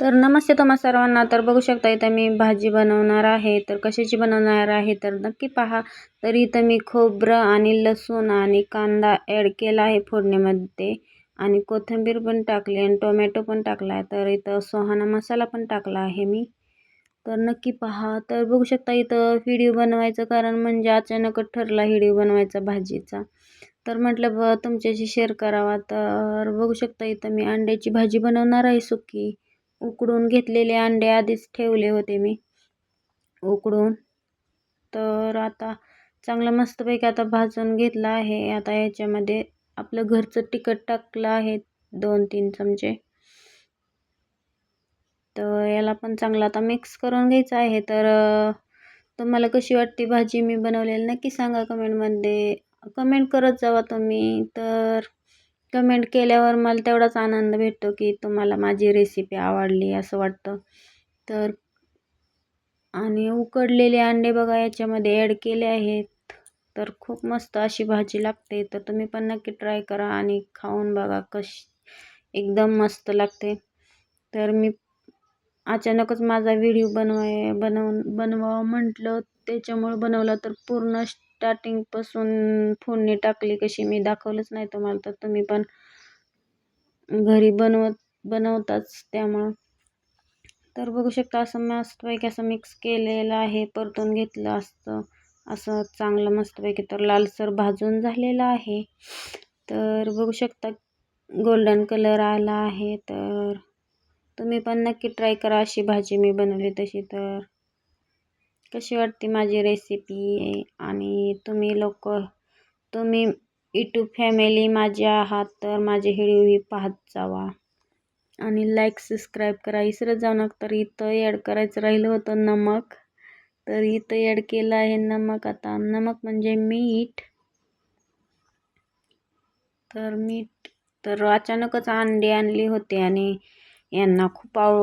तर नमस्ते तुम्हा सर्वांना. तर बघू शकता इथं मी भाजी बनवणार आहे. तर कशाची बनवणार आहे? तर नक्की पहा. तर इथं मी खोबरं आणि लसूण आणि कांदा ॲड केला आहे फोडणीमध्ये. आणि कोथिंबीर पण टाकली आणि टोमॅटो पण टाकला आहे. तर इथं सोहाना मसाला पण टाकला आहे मी. तर नक्की पहा. तर बघू शकता इथं व्हिडिओ बनवायचं कारण म्हणजे अचानकच ठरला व्हिडिओ बनवायचा भाजीचा. तर म्हटलं ब तुमच्याशी शेअर करावा. तर बघू शकता इथं मी अंड्याची भाजी बनवणार आहे सुकी. उकडून घेतलेले अंडे आधीच ठेवले होते मी. उकडून. तर आता चांगलं मस्तपैकी आता भाजून घेतलं आहे. आता याच्यामध्ये आपलं घरचं तिखट टाकलं आहे दोन तीन चमचे. तर याला पण चांगलं आता मिक्स करून घ्यायचं आहे. तर तुम्हाला कशी वाटते भाजी? मी बनवलेली नक्की सांगा कमेंटमध्ये कमेंट करत जावा तुम्ही. तर कमेंट केल्यावर मला तेवढाच आनंद भेटतो की तुम्हाला माझी रेसिपी आवडली असं वाटतं. तर आणि उकडलेले अंडे बघा याच्यामध्ये ॲड केले आहेत. तर खूप मस्त अशी भाजी लागते. तर तुम्ही पण नक्की ट्राय करा आणि खाऊन बघा कशी एकदम मस्त लागते. तर मी अचानकच माझा व्हिडिओ बनवाय बनवून बनवावं म्हटलं. त्याच्यामुळं बनवलं तर पूर्ण स्टार्टिंगपासून फोडणी टाकली कशी मी दाखवलंच नाही तुम्हाला तर तुम्ही पण घरी बनवत बनवताच त्यामुळं. तर बघू शकता असं मस्तपैकी असं मिक्स केलेलं आहे परतून घेतलं असतं. असं चांगलं मस्तपैकी तर लालसर भाजून झालेलं आहे. तर बघू शकता गोल्डन कलर आला आहे तर तुम्ही पण नक्की ट्राय करा अशी भाजी मी बनवली तशी तर कशी वाटते माझी रेसिपी आणि तुम्ही लोक तुम्ही यूट्यूब फॅमिली माझी आहात तर माझे व्हिडिओही पाहत जावा. आणि लाईक सबस्क्राईब करा. इसरत जाऊ नका तर इथं ॲड करायचं राहिलं होतं नमक. तर इथं ॲड केलं आहे नमक. आता नमक म्हणजे मीठ. तर मीठ तर अचानकच अंडी आणली होती आणि यांना खूप आव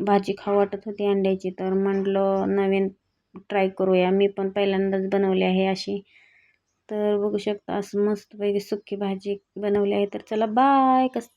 भाजी खाऊ वाटत होती अंड्याची. तर म्हटलं नवीन ट्राय करूया. मी पण पहिल्यांदाच बनवली आहे अशी. तर बघू शकता असं मस्तपैकी सुकी भाजी बनवली आहे. तर चला बाय कस